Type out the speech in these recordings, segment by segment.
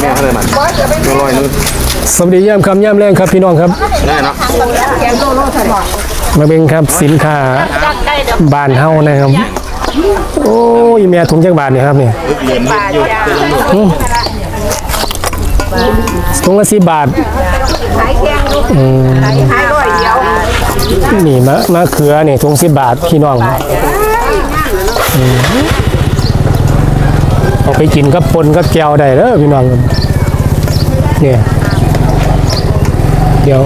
แม่เขาเลยมันตัวลอยนึงสวัสดียามคำยามแรงครับพี่น้องครับได้เนาะมาเป็นครับสินค้าบ้านเฮานะครับ โอ้ยแม่ถุงจักบาทเนี่ยครับเนี่ยเหรียญอยู่เป็นหมื่นอืมถุงละสิบบาทขายแข็งลูกขายขายร้อยเดียวนี่มะมะเขือนี่ถุงสิบบาทพี่น้องอืม เอาไปกินกับปนกับแก้วได้เด้อพี่น้องเนี่ยเดี๋ยว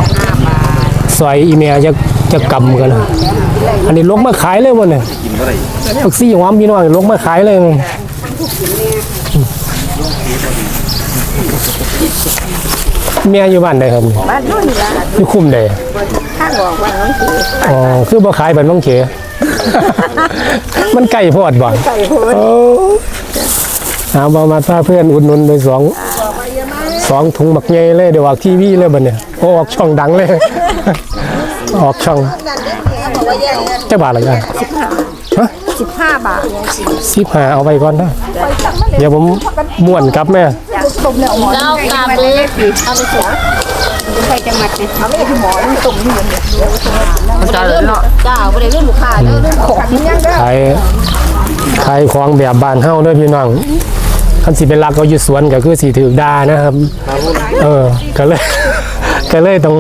ซอยอีเมียจะจะกำกันนะอันนี้ลงมาขายเลยวันเนี่ยกินเท่าไหร่ผักซี่หอมพี่น้องลงมาขายเลยเมียอยู่บ้านใดครับบ้านนู้นละอยู่คุ้มใดข้างบอกว่าน้องสีอ๋อคือบ่ขายแบบน้องเขมันไก่พอดบ่ใส่โพด โอ้หาบอมาพาเพื่อนอุดหนุนไปสองสองถุงบักใหญ่เลยเดี๋ยวออกทีวีเลยบัดเนี่ยโอ้ออกช่องดังเลย ออกช่องเจ้าบาทอะไรกันฮะสิบห้าบาทสิบหาเอาไปก่อนนะเดี๋ยวผมม่วนกลับแม่ต้มแล้วหมอเจ้ากาบือเอาไปเสียใครจะมัดเนี่ยเขาไม่ได้หมอนี่ต้มนี่เนี่ยมันจะเนาะจ้าไม่ได้เรื่องลูกค้าเด้อเรื่องของยังเด้อขายขายของแบบบ้านเฮ้าเด้อพี่น้องคันสิเป็นหลักก็อยู่สวนก็คือสิถือดานะครับ เออ ก็เลย ก็เลยต้อง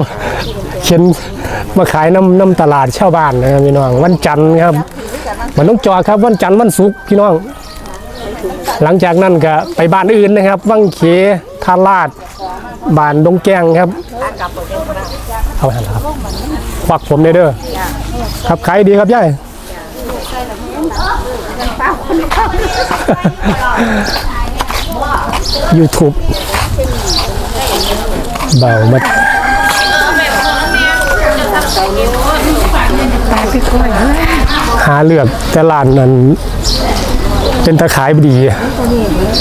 เขียนมาขายน้ำน้ำตลาดชาวบ้านนะครับพี่น้อง วันจันทร์ครับ มันต้องจอครับวันจันทร์วันศุกร์พี่น้อง หลังจากนั้นก็ไปบ้านอื่นนะครับ วังเขทาลาดบ้านดงแกงครับ เอาไปหันครับควักผมเด้อครับขายดีครับย่าย YouTube เบามาหาเลือกแต่ร้านนั้นเป็นตะขายดี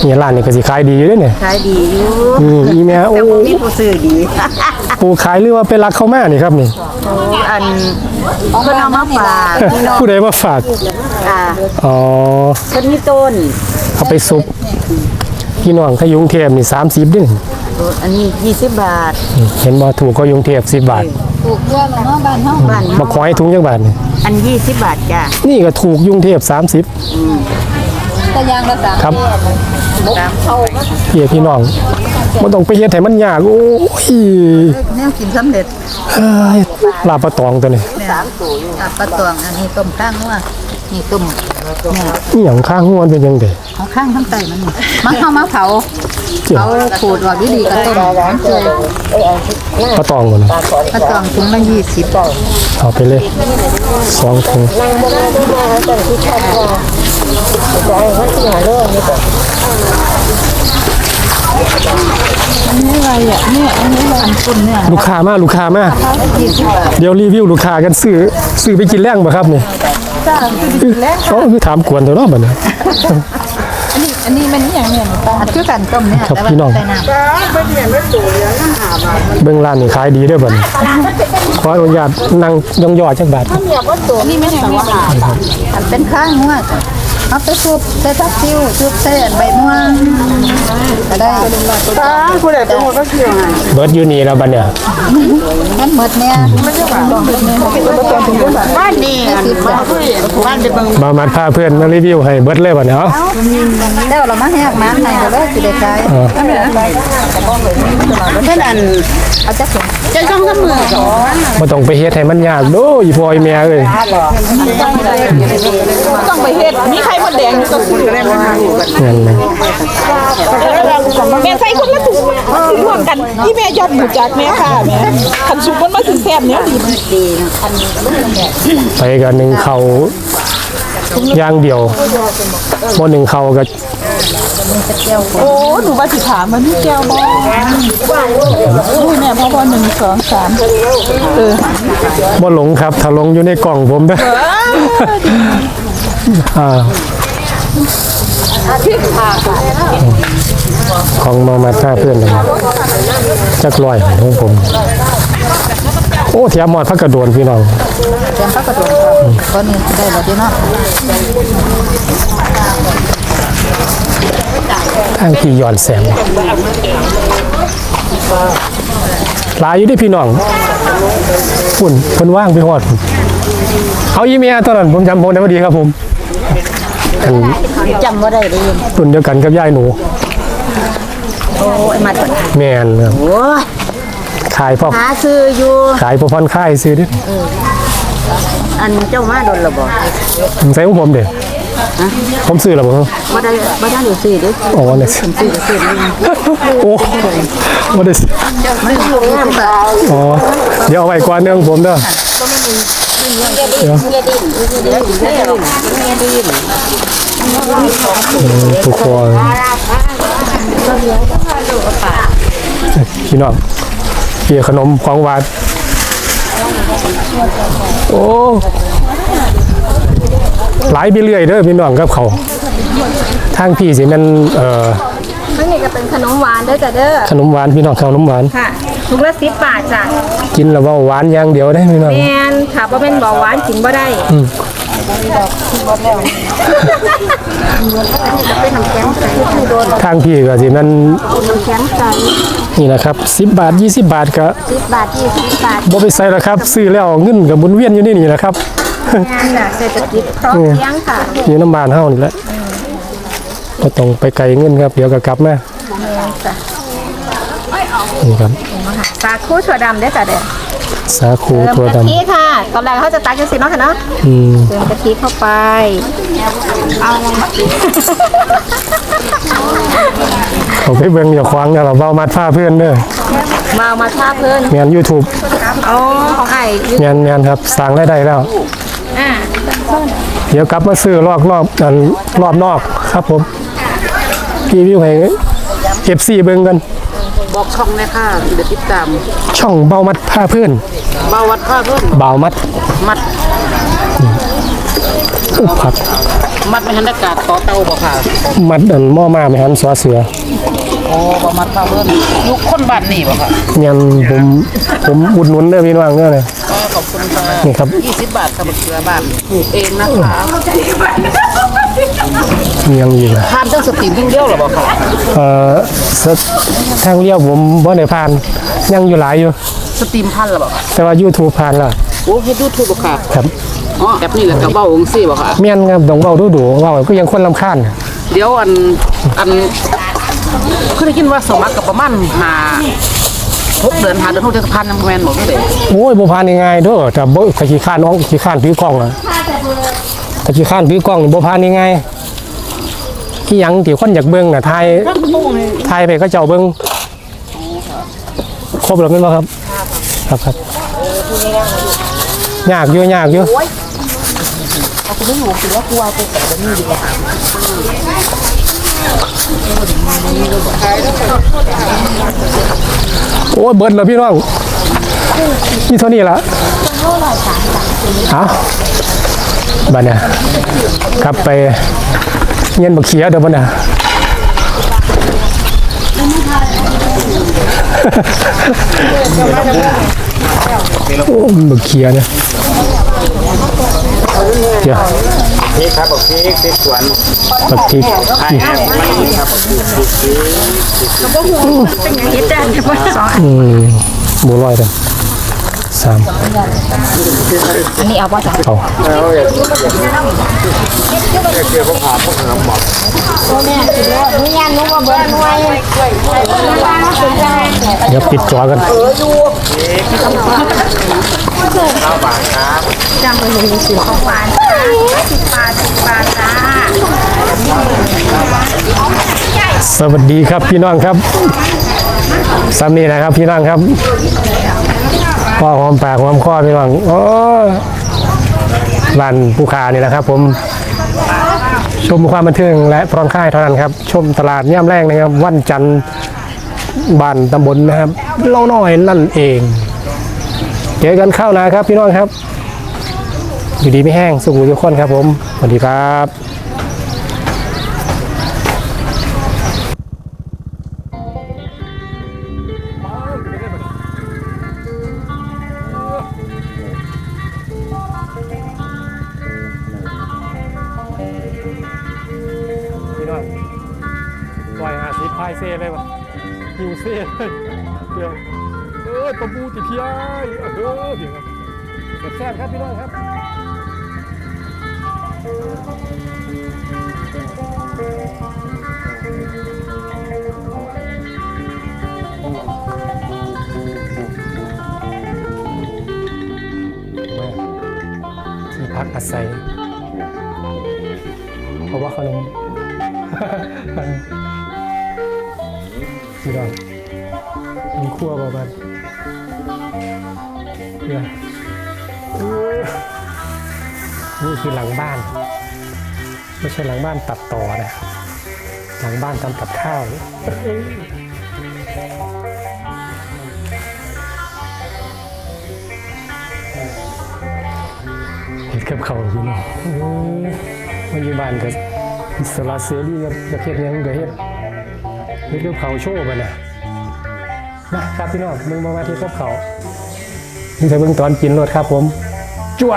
เนี่ยร้านนี้ก็สิขายดีอยู่เด้เนี่ยขายดีอยู่อืมอีแม่โอ้มีผู้ซื้อดี ปูขายหรือว่าเป็นรักเข้าแม่นี่ครับนี่ อันเพิ่นเอามาฝากพี่น้องผู้ใดมาฝาก อ่าอ๋อ เพิ่นมีต้น เอาไปซุปพี่น้องถ้าอยุงเทพนี่30ดึงอันนี้20บาท เห็นบ่ถูกก็ยุงเทพ10บาท ถูกเรื่องเนาะบ้านเฮาบ้านมาขอให้ถุงจักบาทนี่อัน20บาทจ้ะนี่ก็ถูกยุงเทพ30 ตะยางละสามครับ สามเท่าเฮียพี่น้องบ่ต้องไปเฮ็ดให้มันยากโอ้ยแนวกินสำเร็จเฮ้ยลาบปลาตองตัวนี้ สามตัวอยู่ปลาตวงอันนี้ต้มข้างหัวนี่ต้ม เนี่ยนี่หยังข้างหัวมันเป็นจังได๋ของข้างทั้งไตมันนี่มันเข้ามาเผาเจียวเผาขูดออกดีๆก็ต้มน้ำเกลือปลาตองบ่นี่ปลาตวงถุงละยี่สิบเอาไปเลยสองถุงนี่อะไรอะเนี่ยอันนี้อันคุณเนี่ยลูกค้ามาลูกค้ามายี่สิบบาทเดี๋ยวรีวิวลูกค้ากันซื้อซื้อไปกินแรงบ่ครับนี่ จ้าแล้วอ๋อคือถามกวนเถอะเนาะบัดนี้อันนี้มันอย่างเนี่ยอันคือกันต้มเนี่ยครับแต่ว่าพี่น้องใส่น้ำเบิ่งร้านนี่ขายดีเด้อบัดนี้ขออนุญาตนั่งยองยอจักบาทนี่ไม่ใช่ว่าอันเป็นข้างหัว เอาไปซุปใส่ทับทิวซุปใส่ใบม่วงก็ได้ผู้ใดเป็นคนก็เกี่ยวไงเบิดอยู่นี่แล้วบัดเนี่ยมันหมดเนี่ยบ้านนี่อันบ้านผู้ใหญ่บ้านเด็กบางมามาพาเพื่อนมารีวิวให้เบิดเลยบัดนี้เอ้าแล้วเรามาแหกน้ำในก็เลยสิได้ขายเออเพื่อนอันเอาจักถุงจะช่องกับมือสองบ่ต้องไปเฮ็ดให้มันยากโดอีพ่ออีแม่เอ้ยต้องไปเฮ็ดมีใครมา แดงก็คุณก็ได้มาดูกันนั่นนะแม่ใส่คนละถุงถือร่วมกันที่แม่ยอดหมูจากแม่ค่ะแม่คันสุกมันมาถึงแซ่บเนี้ยดีไปกันหนึ่งเขาย่างเดียวบ่หนึ่งเขาก็โอ้หนูว่าสิถามมันนี่แก้วบออุ้ยแม่พ่อพ่อหนึ่งสองสามเออบ่หลงครับถ้าหลงอยู่ในกล่องผมเด้อ อ่าของมามาท่าเพื่อนเลยจักลอยของผม โอ้เทียมหมอดพักกระโดนพี่น้องแกงปลากระโดดก็นี่ได้แล้วดีเนาะทางที่ย้อนแสงหลายอยู่ที่พี่น้องฝุ่นเพิ่นว่างไปหอดพุ่นเอาอีเมียตอนนั้นผมจำผมได้พอดีครับผม อันจำบ่ได้เลยรุ่นเดียวกันกับยายหนู โอ้ยมาตัวแม่นครับโอ้ยขายพอหาซื้ออยู่ขายพอพันค่ายซื้อดิอันเจ้ามาโดนระบ่ใส่ของผมเด้ผมซื้อแล้วบ่ครับบ่ได้บ่ได้อยู่ซื้อเด้ออ๋อเนี่ยซื้อซื้อนี่โอ้บ่ได้ซื้อมันอยู่งามค่ะอ๋อเดี๋ยวเอาไว้ก่อนเรื่องผมเด้อ เดี๋ยวกคนพี่น้องเกี่ยขนมของหวานโอ้หลายไปเรื่อยเด้อพี่น้องกับเขาทางพี่สิมันเอ่อข้างในก็เป็นขนมหวานเด้อจ้ะเด้อขนมหวานพี่น้องขนมหวานค่ะถุงละสิบบาทจ้ะ กินแล้วเว่าหวานอย่างเดียวได้พี่น้องแมนค่ะเพราะเป็นเบาหวานกินบ่ได้ทางพี่ก็สิแมันแข็งใสนี่นะครับ10บาท 20 บาทก็สิบบาทยี่สิบบาทบ่ไปใส่แล้วครับ ซื้อแล้วเงินก็หมุนเวียนอยู่ในนี่แหละครับงานน่ะเศรษฐกิจพร้อมเพรียงค่ะอยู่น้ำบานเฮานี่แหละบ่ต้องไปไกลเงินครับ เดี๋ยวก็กลับมานี่ครับ สาคูถั่วดำเด้อจ้ะเด้อสาคูเติมตัวกะดำทิค่ะ ตอนแรกเขาจะตักจังซี่เนาะค่ะเนาะอืมเติมกะทิเข้าไปเขาไปเบิ่งอย่าขวางนะเราเว้ามัดผ้าเพื่อนเด้อมาเอามาทาเพิ่นแม่น YouTube อ๋อของไอ้ยูแม่นแม่นครับสร้างรายได้แล้ว อ่าเดี๋ยวกลับมาซื้อรอบนอกอันรอบนอกครับผมรีวิวให้ FC เบิ่งกัน บอกช่องเลยค่ะเดี๋ยวติดตาม ช่องเบามัดผ้าเพื่อนมาวัดค่าเพิ่มเบามัดมัดอุผัก มัดไม่ทันได้กาดต่อเตาบ่ค่ะ มัดอันหม้อมาไม่หันสอเสือ โอ้บ่มัดค่าเพิ่มยุคคนบ้านนี่บ่ค่ะยันผมผมอุดหนุนเด้อพี่น้องเด้อเลยอ๋อขอบคุณค่ะนี่ครับ20บาทค่ะบักเขือบ้านปลูกเองนะคะยังอยู่นะทานเรื่องสตรีมเพิ่งเดียวเหรอบ่ค่ะเอ่อสทางเลี้ยวผมบ่ได้ผ่าน ยังอยู่หลายอยู่ สตรีมพันเหรอบ่ค่ะแต่ว่า YouTube ผ่านแล้วโอ้เฮ็ดยูทูบบ่ค่ะครับอ๋อแอปนี่แหละก็เว้าจังซี่บ่ค่ะ เมียนครับต้องเว้าดูๆเว้าก็ยังคนรำคาญ เดี๋ยวอันอัน คือได้ยินว่าสมัครกับประมาณหาหกเดือนหาเดือนหกเดือนพันยังบ่แม่นบ่ได้โอ้ยบ่ผ่านง่ายๆเด้อแต่บ่ถ้าขี้ข้านน้องขี้ข้านถือกล้องอะถ้าขี้ข้านถือกล้องนี่บ่ผ่านง่ายๆที่หยังที่คนอยากเบิ่งน่ะถ่ายถ่ายไปก็เจ้าเบิ่งครบแล้วแม่นบ่ครับ ครับครับยากอยู่ยากอยู่โอ้ย โอ้เบิดแล้วพี่น้องนี่เท่านี้ละเอาบัดเนี่ยกลับไปเงียนบักเขียเดี๋ยวบัดเนี่ยโอ้บักเขียเนี่ยเดี๋ยว นี่ครับบอกพี่ที่สวนบักพริกไอ้แอบมันนี่ครับคิดได้เฉพาะสองอืมบัวลอยกันสามอันนี้เอาบ่จ้ะเอาแล้วอย่าเกี่ยวกับผ่าพวกน้ำหมอกนี่ยันนุว่าเบิดหน่วยเดี๋ยวปิดจอกันข้าวหวานครับจำเป็นมีสิของหวาน สิบบาทสิบบาทจ้าสวัสดีครับพี่น้องครับสามีนะครับพี่น้องครับพ่อหอมปากหอมคอพี่น้องโอ้บ้านผู้ค้านี่นะครับ ผมชมความบันเทิงและพร้อมค่ายเท่านั้นครับ ชมตลาดย่ำแรกนะครับ วันจันทร์บ้านตำบลนะครับ เล่าน้อยนั่นเอง เจอกันเข้านะครับพี่น้องครับ อยู่ดีไม่แห้งสุขทุกคนครับผมสวัสดีครับพี่น้องปล่อยหาสีพายเซ่เลยวะหิวเซ่เลยเดี๋ยวเออยปลาบูติเพียเออเดี๋ยว ครับแซ่บครับพี่น้องครับที่พักอาศัย เพราะว่าเขนมพี่น้องมีครัวประมาณเนี่ย นี่คือหลังบ้าน ไม่ใช่หลังบ้านตัดต่อนะหลังบ้านทำกับข้าวเห็ดกับเขาพี่น้องเออมาอยู่บ้านกับอิสระเสรีกับประเทศนี้มันก็เฮ็ดเฮ็ดกับเขาโชว์ไปนะนะครับพี่น้องมึงมาว่าที่กับเขานี่จะเบิ่งตอนกินรถครับผม จ้ว